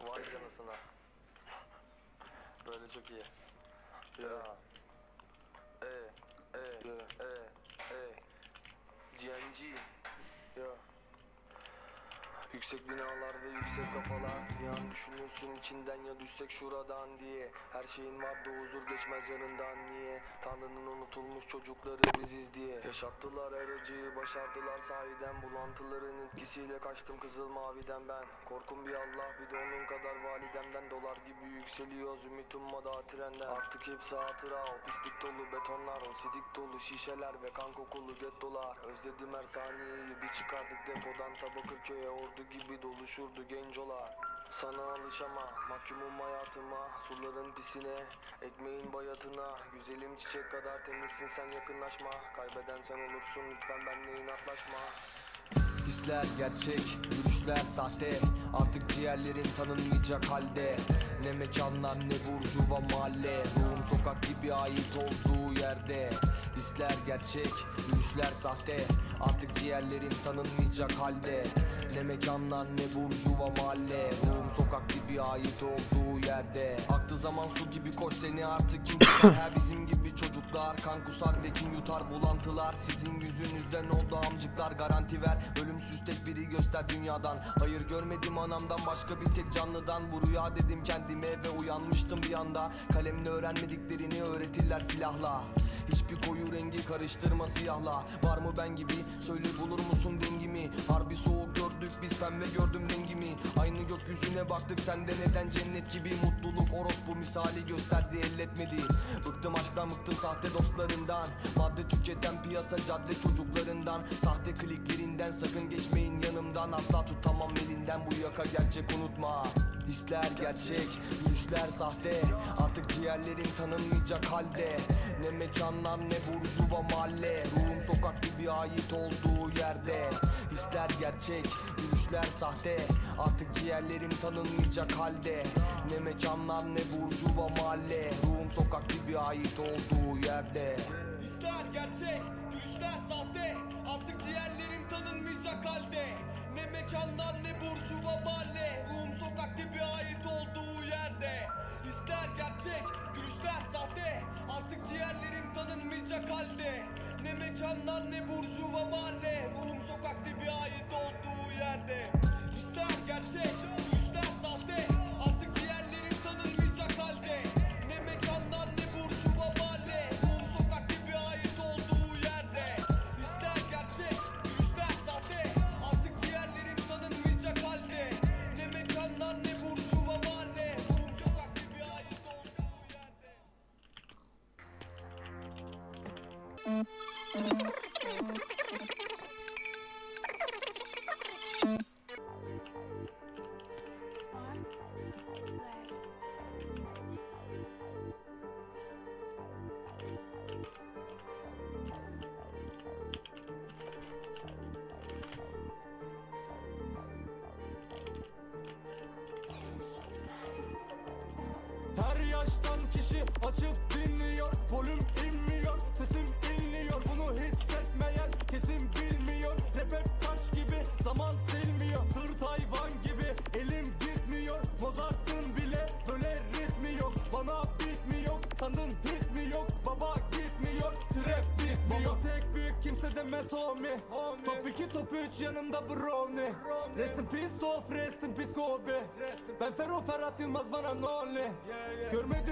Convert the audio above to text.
Vay canısına. Böyle çok iyi. Ya. E, e, e, e. GNG. Ya. Yüksek binalar ve yüksek kafalar Yan düşünürsün içinden ya düşsek şuradan diye Her şeyin vardı huzur geçmez yanından niye unutulmuş çocukları biziz diye Yaşattılar her başardılar sahiden. Bulantıların etkisiyle kaçtım kızıl maviden ben. Korkum bir Allah bir de onun kadar validemden Dolar gibi yükseliyoruz ümit ummadı trenden Artık hepsi hatıra o pislik dolu betonlar O sidik dolu şişeler ve kan kokulu gettolar Özledim her saniyeyi bir çıkardık depodan Tabakırköy'e ordu gibi doluşurdu gencolar Sana alışama mahkumum hayatıma Suların pisine ekmeğin bayatına Güzelim çiçek kadar temizsin sen yakınlaşma. Kaybeden sen olursun lütfen benle inatlaşma. Hisler gerçek, yürüyüşler sahte. Artık ciğerlerin tanınmayacak halde. Ne mekanlar ne burjuva mahalle Sokak gibi ait olduğu yerde Hisler gerçek, yürüyüşler sahte Artık ciğerlerin tanınmayacak halde Ne mekanlar ne burjuva mahalle Ruhum sokak gibi ait olduğu yerde Aktı zaman su gibi koş seni artık kim Her bizim gibi çocuklar kan kusar yutar bulantılar Sizin yüzünüzden oldu amcıklar garanti ver. Ölümsüz tek biri göster dünyadan. Hayır görmedim anamdan başka bir tek canlıdan. Bu rüya dedim kendime ve uyanmıştım bir anda. Kalemle öğrenmediklerini öğretirler silahla. Hiçbir koyu rengi karıştırma siyahla. Var mı ben gibi? Söyle bulur musun dengimi? Harbi soğuk gördük biz pembe gördüm rengimi. Aynı gökyüzüne baktık sende neden cennet gibi. Mutluluk orospu misali gösterdi elletmedi. Bıktım aşktan bıktım sahte dostlarından Madde tüketen piyasa cadde çocuklarından Sahte kliklerinden sakın geçmeyin yanımdan. Asla tutamam elinden bu yaka gerçek unutma Hisler gerçek, yürüyüşler sahte. Artık ciğerlerin tanınmayacak halde. Ne mekanlar ne burjuva mahalle. Ruhum sokak gibi ait olduğu yerde. Hisler gerçek, yürüyüşler sahte. Artık ciğerlerim tanınmayacak halde. Ne mekanlar ne burjuva mahalle. Ruhum sokak gibi ait olduğu yerde. Hisler gerçek, yürüyüşler sahte. Artık ciğerlerim tanınmayacak halde. Ne mekanlar ne burjuva mahalle Ne mekanlar ne burjuva mahalle. Ruhum sokak gibi ait olduğu yerde. Hisler gerçek, yürüyüşler sahte Her yaştan kişi açıp demez homie Top 2 top 3 yanımda brownie. Rest in peace Tof rest in peace Kobe. Ben Fero Ferhat Yılmaz bana nonly Görmedim böyle bir